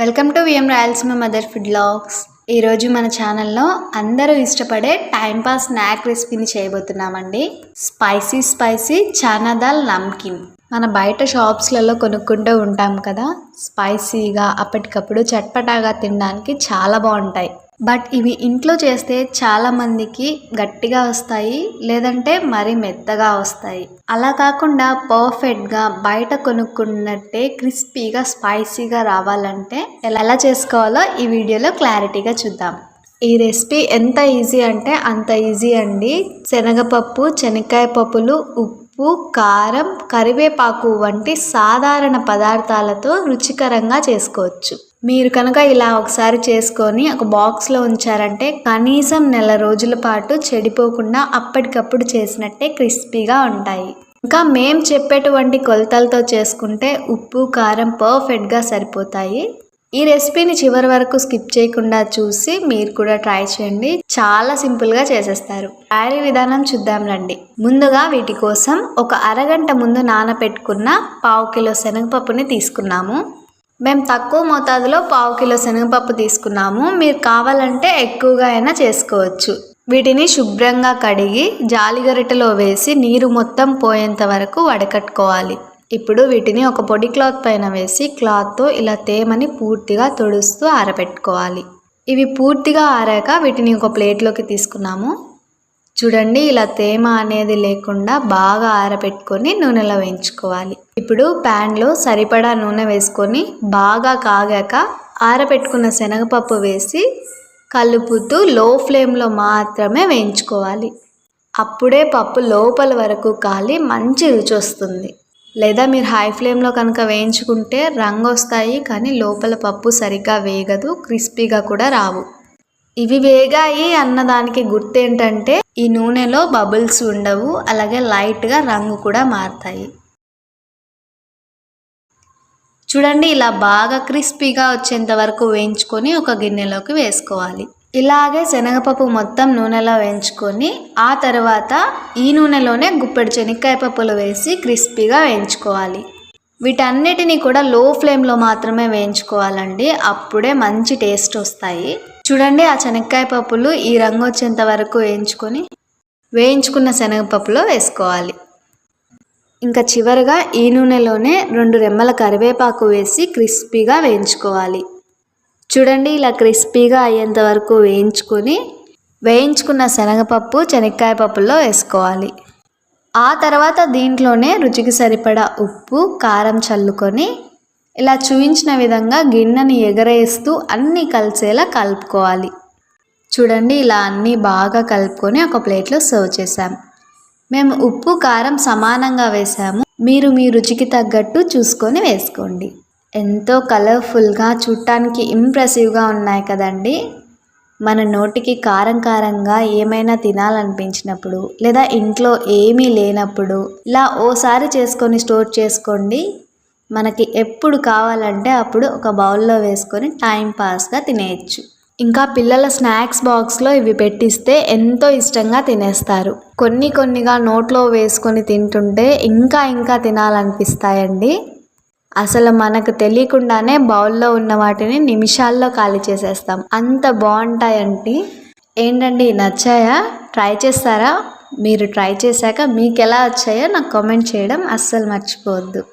Welcome to VM Rayalaseema mother food blogs ఈరోజు మన ఛానల్లో అందరూ ఇష్టపడే టైంపాస్ స్నాక్ రెసిపీని చేయబోతున్నామండి. స్పైసీ స్పైసీ చానా దాల్ నమ్కిన్ మన బయట షాప్స్లలో కొనుక్కుంటూ ఉంటాం కదా స్పైసీగా అప్పటికప్పుడు చట్పటాగా తినడానికి చాలా బాగుంటాయి. బట్ ఇవి ఇంట్లో చేస్తే చాలామందికి గట్టిగా వస్తాయి లేదంటే మరీ మెత్తగా వస్తాయి. అలా కాకుండా పర్ఫెక్ట్గా బయట కొనుక్కున్నట్టే క్రిస్పీగా స్పైసీగా రావాలంటే ఎలా చేసుకోవాలో ఈ వీడియోలో క్లారిటీగా చూద్దాం. ఈ రెసిపీ ఎంత ఈజీ అంటే అంత ఈజీ అండి. శనగపప్పు శనక్కాయ పప్పులు ఉప్పు కారం కరివేపాకు వంటి సాధారణ పదార్థాలతో రుచికరంగా చేసుకోవచ్చు. మీరు కనుక ఇలా ఒకసారి చేసుకొని ఒక బాక్స్లో ఉంచారంటే కనీసం నెల రోజుల పాటు చెడిపోకుండా అప్పటికప్పుడు చేసినట్టే క్రిస్పీగా ఉంటాయి. ఇంకా మేం చెప్పేటువంటి కొలతలతో చేసుకుంటే ఉప్పు కారం పర్ఫెక్ట్గా సరిపోతాయి. ఈ రెసిపీని చివరి వరకు స్కిప్ చేయకుండా చూసి మీరు కూడా ట్రై చేయండి. చాలా సింపుల్గా చేసేస్తారు. తయారీ విధానం చూద్దాం రండి. ముందుగా వీటి కోసం ఒక అరగంట ముందు నానబెట్టుకున్న పావు కిలో శనగపప్పుని తీసుకున్నాము. మేము తక్కువ మోతాదులో పావు కిలో శనగపప్పు తీసుకున్నాము. మీరు కావాలంటే ఎక్కువగా అయినా చేసుకోవచ్చు. వీటిని శుభ్రంగా కడిగి జాలిగరిటలో వేసి నీరు మొత్తం పోయేంత వరకు వడకట్టుకోవాలి. ఇప్పుడు వీటిని ఒక పొడి క్లాత్ పైన వేసి క్లాత్తో ఇలా తేమని పూర్తిగా తుడుస్తూ ఆరబెట్టుకోవాలి. ఇవి పూర్తిగా ఆరాక వీటిని ఒక ప్లేట్లోకి తీసుకున్నాము. చూడండి ఇలా తేమ అనేది లేకుండా బాగా ఆరబెట్టుకొని నూనెలో వేయించుకోవాలి. ఇప్పుడు ప్యాన్లో సరిపడా నూనె వేసుకొని బాగా కాగాక ఆరబెట్టుకున్న శనగపప్పు వేసి కలుపుతూ లో ఫ్లేమ్లో మాత్రమే వేయించుకోవాలి. అప్పుడే పప్పు లోపల వరకు కాలి మంచి రుచి వస్తుంది. లేదా మీరు హై ఫ్లేమ్లో కనుక వేయించుకుంటే రంగు వస్తాయి కానీ లోపల పప్పు సరిగ్గా వేగదు క్రిస్పీగా కూడా రావు. ఇవి వేగాయి అన్నదానికి గుర్తు ఏంటంటే ఈ నూనెలో బబుల్స్ ఉండవు అలాగే లైట్గా రంగు కూడా మారుతాయి. చూడండి ఇలా బాగా క్రిస్పీగా వచ్చేంత వరకు వేయించుకొని ఒక గిన్నెలోకి వేసుకోవాలి. ఇలాగే శనగపప్పు మొత్తం నూనెలో వేయించుకొని ఆ తర్వాత ఈ నూనెలోనే గుప్పెడు శనక్కాయ పప్పులు వేసి క్రిస్పీగా వేయించుకోవాలి. వీటన్నిటిని కూడా లో ఫ్లేమ్లో మాత్రమే వేయించుకోవాలండి. అప్పుడే మంచి టేస్ట్ వస్తాయి. చూడండి ఆ శనక్కాయ పప్పులు ఈ రంగు వచ్చేంత వరకు వేయించుకొని వేయించుకున్న శనగపప్పులో వేసుకోవాలి. ఇంకా చివరగా ఈ నూనెలోనే రెండు రెమ్మల కరివేపాకు వేసి క్రిస్పీగా వేయించుకోవాలి. చూడండి ఇలా క్రిస్పీగా అయ్యేంత వరకు వేయించుకొని వేయించుకున్న శనగపప్పు శనక్కాయ పప్పులో వేసుకోవాలి. ఆ తర్వాత దీంట్లోనే రుచికి సరిపడా ఉప్పు కారం చల్లుకొని ఇలా చూపించిన విధంగా గిన్నెని ఎగరేస్తూ అన్నీ కలిసేలా కలుపుకోవాలి. చూడండి ఇలా అన్నీ బాగా కలుపుకొని ఒక ప్లేట్లో సర్వ్ చేసాం మేము ఉప్పు కారం సమానంగా వేసాము మీరు మీ రుచికి తగ్గట్టు చూసుకొని వేసుకోండి. ఎంతో కలర్ఫుల్గా చూడటానికి ఇంప్రెసివ్గా ఉన్నాయి కదండి. మన నోటికి కారం కారంగా ఏమైనా తినాలనిపించినప్పుడు లేదా ఇంట్లో ఏమీ లేనప్పుడు ఇలా ఓసారి చేసుకొని స్టోర్ చేసుకోండి. మనకి ఎప్పుడు కావాలంటే అప్పుడు ఒక బౌల్లో వేసుకొని టైం పాస్గా తినేయచ్చు. ఇంకా పిల్లల స్నాక్స్ బాక్స్లో ఇవి పెట్టిస్తే ఎంతో ఇష్టంగా తినేస్తారు. కొన్ని కొన్నిగా నోట్లో వేసుకొని తింటుంటే ఇంకా ఇంకా తినాలనిపిస్తాయండి. అసలు మనకు తెలియకుండానే బౌల్లో ఉన్న వాటిని నిమిషాల్లో ఖాళీ చేసేస్తాం. అంత బాగుంటాయండి ఏంటండి నచ్చాయా? ట్రై చేస్తారా? మీరు ట్రై చేశాక మీకు ఎలా వచ్చాయో నాకు కామెంట్ చేయడం అస్సలు మర్చిపోవద్దు.